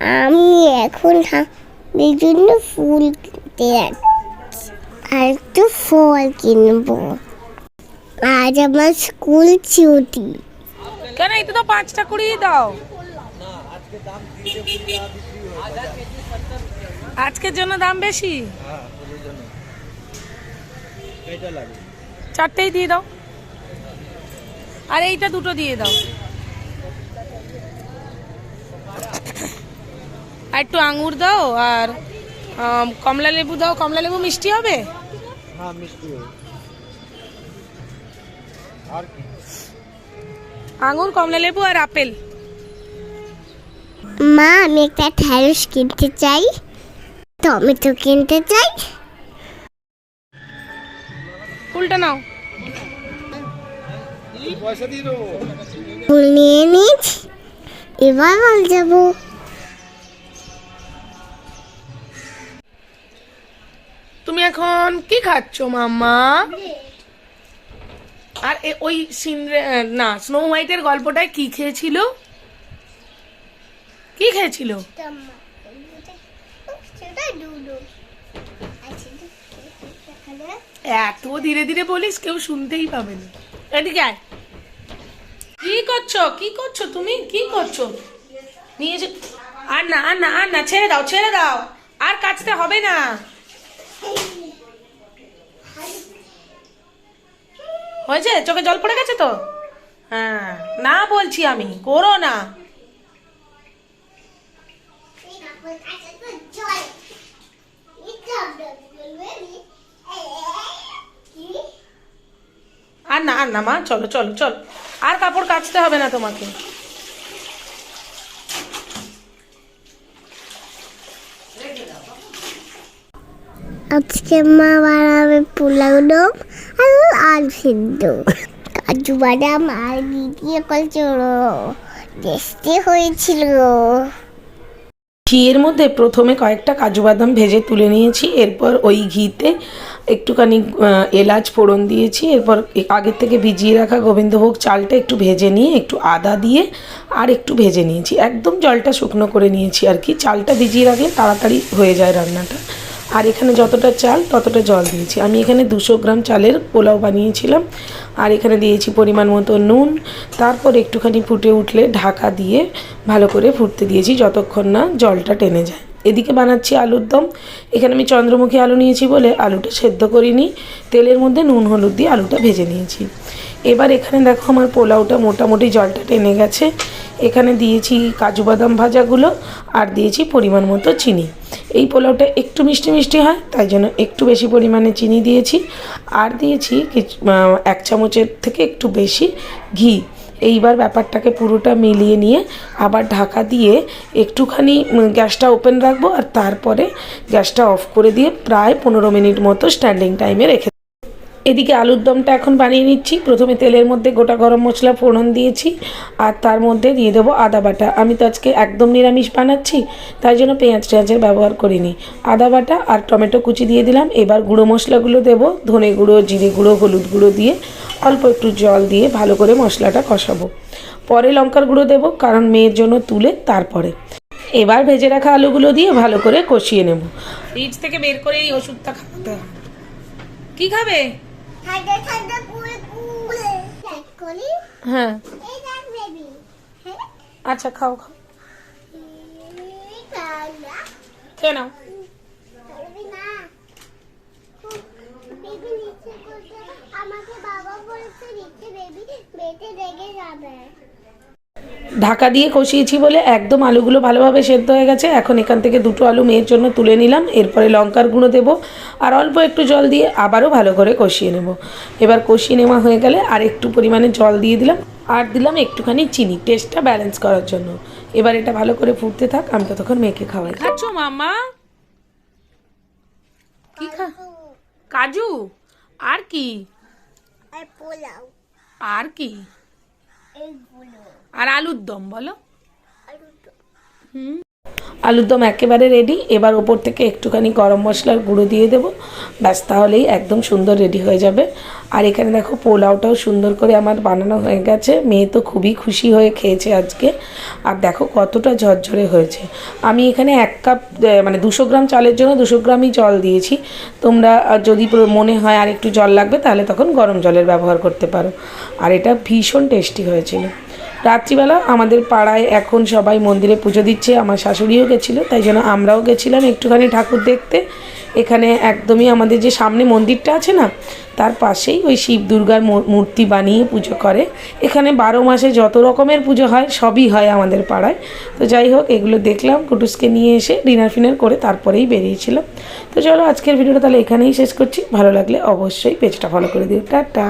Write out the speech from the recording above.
আমি এখন জন্য ফুল কিনতে যাচ্ছি। আর একটু ফল কিনবো। আজ আমার স্কুল ছুটি। কেন এটা তো পাঁচটা কুড়িয়ে দাও। আজকের জন্য দাম বেশি? চারটেই দিয়ে দাও। আর এইটা দুটো দিয়ে দাও। আর একটু আঙুর দাও আর কমলা লেবু দাও। কমলা লেবু মিষ্টি হবে? হ্যাঁ মিষ্টি আর কি? আঙুর কমলা লেবু আর আপেল। মা আমি একটা ঢ্যাঁড়স কিনতে চাই। টমেটো কিনতে চাই। ফুলটা নাও। পয়সা দিয়ে দেবো। ফুল নিয়ে নিয়েছি এবার বল যাব। তুমি এখন কি খাচ্ছ, মাম্মা? আর ওই সিনরে না স্নো হোয়াইটের গল্পটায় কি খেয়েছিল? কি খেয়েছিল? এত ধীরে ধীরে বলিস, কেউ শুনতেই পাবে না। এদিকে আয়। কি করছ? কি করছ তুমি? কি করছ? নিয়ে আর না না না, ছেড়ে দাও ছেড়ে দাও। আর কাচতে হবে না। হয়েছে? চোখে জল পড়ে গেছে তো? হ্যাঁ। না বলছি আমি, করো না। আর না আর না মা, চলো চলো চলো। আর কাপড় কাচতে হবে না তোমাকে। আজকে মা বানাবে পোলাও দম আর সিদ্ধ কাজু বাদাম আর টেস্টি হয়েছিল। ঘিয়ের মধ্যে প্রথমে কয়েকটা কাজু বাদাম ভেজে তুলে নিয়েছি, এরপর ওই ঘিতে একটুখানি এলাচ ফোড়ন দিয়েছি, এরপর আগের থেকে ভিজিয়ে রাখা গোবিন্দভোগ চালটা একটু ভেজে নিয়ে একটু আদা দিয়ে আর একটু ভেজে নিয়েছি। একদম জলটা শুকনো করে নিয়েছি আর কি। চালটা ভিজিয়ে রাখলে তাড়াতাড়ি হয়ে যায় রান্নাটা। আর এখানে যতটা চাল, ততটা জল দিয়েছি। আমি এখানে দুশো গ্রাম চালের পোলাও বানিয়েছিলাম। আর এখানে দিয়েছি পরিমাণ মতো নুন। তারপর একটুখানি ফুটে উঠলে ঢাকা দিয়ে ভালো করে ফুটতে দিয়েছি যতক্ষণ না জলটা টেনে যায়। এদিকে বানাচ্ছি আলুর দম। এখানে আমি চন্দ্রমুখী আলু নিয়েছি বলে আলুটা সেদ্ধ করিনি। তেলের মধ্যে নুন, হলুদ দিয়ে আলুটা ভেজে নিয়েছি। এবার এখানে দেখো আমার পোলাওটা মোটামুটি জলটা টেনে গেছে। এখানে দিয়েছি কাজু বাদাম ভাজাগুলো আর দিয়েছি পরিমাণ মতো চিনি। এই পোলাওটা একটু মিষ্টি মিষ্টি হয়, তাই জন্য একটু বেশি পরিমাণে চিনি দিয়েছি। আর দিয়েছি এক চামচের থেকে একটু বেশি ঘি। এইবার ব্যাপারটাকে পুরোটা মিলিয়ে নিয়ে আবার ঢাকা দিয়ে একটুখানি গ্যাসটা ওপেন রাখব আর তারপরে গ্যাসটা অফ করে দিয়ে প্রায় পনেরো মিনিট মতো স্ট্যান্ডিং টাইমে রেখে এদিকে আলুর দমটা এখন বানিয়ে নিচ্ছি। প্রথমে তেলের মধ্যে গোটা গরম মশলা ফোড়ন দিয়েছি আর তার মধ্যে দিয়ে দেবো আদা বাটা। আমি তো আজকে একদম নিরামিষ বানাচ্ছি, তাই জন্য পেঁয়াজ টেঁয়াজের ব্যবহার করিনি। আদা বাটা আর টমেটো কুচি দিয়ে দিলাম। এবার গুঁড়ো মশলাগুলো দেবো, ধনে গুঁড়ো, জিরে গুঁড়ো, হলুদ গুঁড়ো দিয়ে অল্প একটু জল দিয়ে ভালো করে মশলাটা কষাবো। পরে লঙ্কার গুঁড়ো দেবো, কারণ মেয়ের জন্য তুলে তারপরে। এবার ভেজে রাখা আলুগুলো দিয়ে ভালো করে কষিয়ে নেব। ফ্রিজ থেকে বের করে এই ওষুধটা খাওয়াতে হবে। কি খাবে? হ্যাঁ। হ্যাঁ। আচ্ছা খাও খাও। এই ঠান্ডা খেয়ে নাও। করবি না। বেবি নিচে করতে আমাকে বাবা বলেছে নিচে বেবি বেটে রেগে যাবে। ঢাকা দিয়ে কষিয়েছি বলে একদম আলুগুলো ভালোভাবে সেদ্ধ হয়ে গেছে। এখন এখান থেকে দুটো আলু মেয়ের জন্য তুলে নিলাম। এরপরে লঙ্কার গুঁড়ো দেবো আর অল্প একটু জল দিয়ে আবারও ভালো করে কষিয়ে নেব। এবার কষিয়ে নেওয়া হয়ে গেলে আর একটু পরিমাণে জল দিয়ে দিলাম আর দিলাম একটুখানি চিনি। টেস্টটা ব্যালেন্স করার জন্য। এবার এটা ভালো করে ফুটতে থাক আমি ততক্ষণ মেয়েকে খাওয়াই। খাচ্ছ মামা কি খা কাজু? আর কি? আর পোলাও। আর কি? আর আলুর দম বলো। তো আলুর দম একেবারে রেডি এবার ওপর থেকে একটুখানি গরম মশলার গুঁড়ো দিয়ে দেবো। ব্যাস, তাহলেই একদম সুন্দর রেডি হয়ে যাবে। আর এখানে দেখো পোলাওটাও সুন্দর করে আমার বানানো হয়ে গেছে। মেয়ে তো খুবই খুশি হয়ে খেয়েছে আজকে। আর দেখো কতটা ঝরঝরে হয়েছে। আমি এখানে এক কাপ মানে দুশো গ্রাম চালের জন্য দুশো গ্রামই জল দিয়েছি। তোমরা যদি মনে হয় আর একটু জল লাগবে, তাহলে তখন গরম জলের ব্যবহার করতে পারো। আর এটা ভীষণ টেস্টি হয়েছিল। রাত্রিবেলা আমাদের পাড়ায় এখন সবাই মন্দিরে পুজো দিচ্ছে, আমার শাশুড়িও গেছিল, তাই জন্য আমরাও গেছিলাম একটুখানি ঠাকুর দেখতে। এখানে একদমই আমাদের যে সামনে মন্দিরটা আছে না, তার পাশেই ওই শিব দুর্গার মূর্তি বানিয়ে পুজো করে। এখানে বারো মাসে যত রকমের পুজো হয়, সবই হয় আমাদের পাড়ায়। তো যাই হোক, এগুলো দেখলাম, কুটুসকে নিয়ে এসে ডিনার ফিনার করে তারপরেই বেরিয়েছিলাম। তো চলো আজকের ভিডিওটা তাহলে এখানেই শেষ করছি, ভালো লাগলে অবশ্যই পেজটা ফলো করে দিও। টাটা!